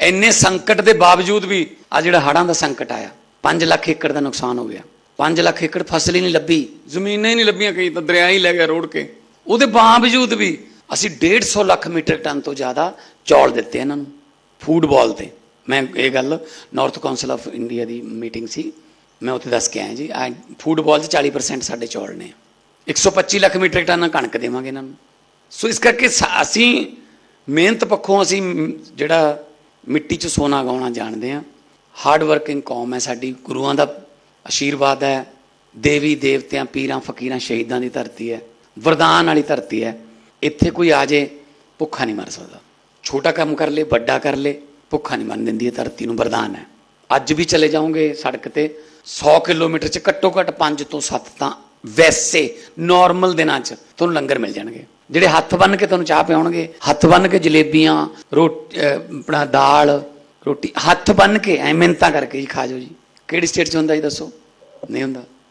ਇੰਨੇ ਸੰਕਟ ਦੇ ਬਾਵਜੂਦ ਵੀ ਆ ਜਿਹੜਾ ਹੜਾਂ ਦਾ ਸੰਕਟ ਆਇਆ 5 ਲੱਖ ਏਕੜ ਦਾ ਨੁਕਸਾਨ ਹੋ ਗਿਆ। 5 ਲੱਖ ਏਕੜ ਫਸਲ ਹੀ ਨਹੀਂ ਲੱਭੀ। ਜ਼ਮੀਨਾਂ ਹੀ ਨਹੀਂ ਲੱਭੀਆਂ ਕਈ ਤਾਂ ਦਰਿਆ ਹੀ ਲੈ ਗਿਆ ਰੋੜ ਕੇ। ਉਹਦੇ ਬਾਵਜੂਦ ਵੀ ਅਸੀਂ 150 ਲੱਖ ਮੀਟਰ ਟਨ ਤੋਂ ਜ਼ਿਆਦਾ ਚੌਲ ਦਿੱਤੇ ਇਹਨਾਂ ਨੂੰ ਫੂਡਬਾਲ ਤੇ। ਮੈਂ ਇਹ ਗੱਲ ਨਾਰਥ ਕਾਉਂਸਲ ਆਫ ਇੰਡੀਆ ਦੀ ਮੀਟਿੰਗ ਸੀ। ਮੈਂ ਉੱਥੇ ਦੱਸ ਕੇ ਆਇਆ ਜੀ ਫੂਡਬਾਲ 'ਚ 40% ਸਾਡੇ ਚੌਲ ਨੇ। 125 ਲੱਖ ਮੀਟਰ ਟਨ ਕਣਕ ਦੇਵਾਂਗੇ ਇਹਨਾਂ ਨੂੰ। ਸੋ ਇਸ ਕਰਕੇ ਸਾ- ਅਸੀਂ ਮਿਹਨਤ ਪੱਖੋਂ ਅਸੀਂ ਜਿਹੜਾ ਮਿੱਟੀ 'ਚ ਸੋਨਾ ਗਾਉਣਾ ਜਾਣਦੇ ਆ। ਹਾਰਡ ਵਰਕਿੰਗ ਕੌਮ ਹੈ ਸਾਡੀ, ਗੁਰੂਆਂ ਦਾ ਆਸ਼ੀਰਵਾਦ ਹੈ। ਦੇਵੀ ਦੇਵਤਿਆਂ, ਪੀਰਾਂ ਫਕੀਰਾਂ, ਸ਼ਹੀਦਾਂ ਦੀ ਧਰਤੀ ਹੈ। ਵਰਦਾਨ ਵਾਲੀ ਧਰਤੀ ਹੈ। ਇੱਥੇ ਕੋਈ ਆ ਜੇ, ਭੁੱਖਾ ਨਹੀਂ ਮਰ ਸਕਦਾ। ਛੋਟਾ ਕੰਮ ਕਰ ਲੇ, ਵੱਡਾ ਕਰ ਲੇ, ਭੁੱਖਾ ਨਹੀਂ ਮਰਨ ਦਿੰਦੀ, ਇਹ ਧਰਤੀ ਨੂੰ ਵਰਦਾਨ ਹੈ। ਅੱਜ ਵੀ ਚਲੇ ਜਾਓਗੇ ਸੜਕ ਤੇ 100 ਕਿਲੋਮੀਟਰ ਚ ਘੱਟੋ ਘੱਟ 5 ਤੋਂ 7 ਤਾਂ ਵੈਸੇ ਨਾਰਮਲ ਦਿਨਾਂ ਚ ਤੁਹਾਨੂੰ ਲੰਗਰ ਮਿਲ ਜਾਣਗੇ। ਜਿਹੜੇ ਹੱਥ ਬੰਨ ਕੇ ਤੁਹਾਨੂੰ ਚਾਹ ਪਿਆਉਣਗੇ, ਹੱਥ ਬੰਨ ਕੇ ਜਲੇਬੀਆਂ, ਰੋਟੀ ਆਪਣਾ ਦਾਲ, ਰੋਟੀ, ਹੱਥ ਬੰਨ ਕੇ ਐ ਮਿਹਨਤਾਂ ਕਰਕੇ ਜੀ ਖਾ ਜਾਓ ਜੀ। ਕਿਹੜੀ ਸਟੇਟ ਚ ਹੁੰਦਾ ਜੀ ਦੱਸੋ? ਨਹੀਂ ਹੁੰਦਾ।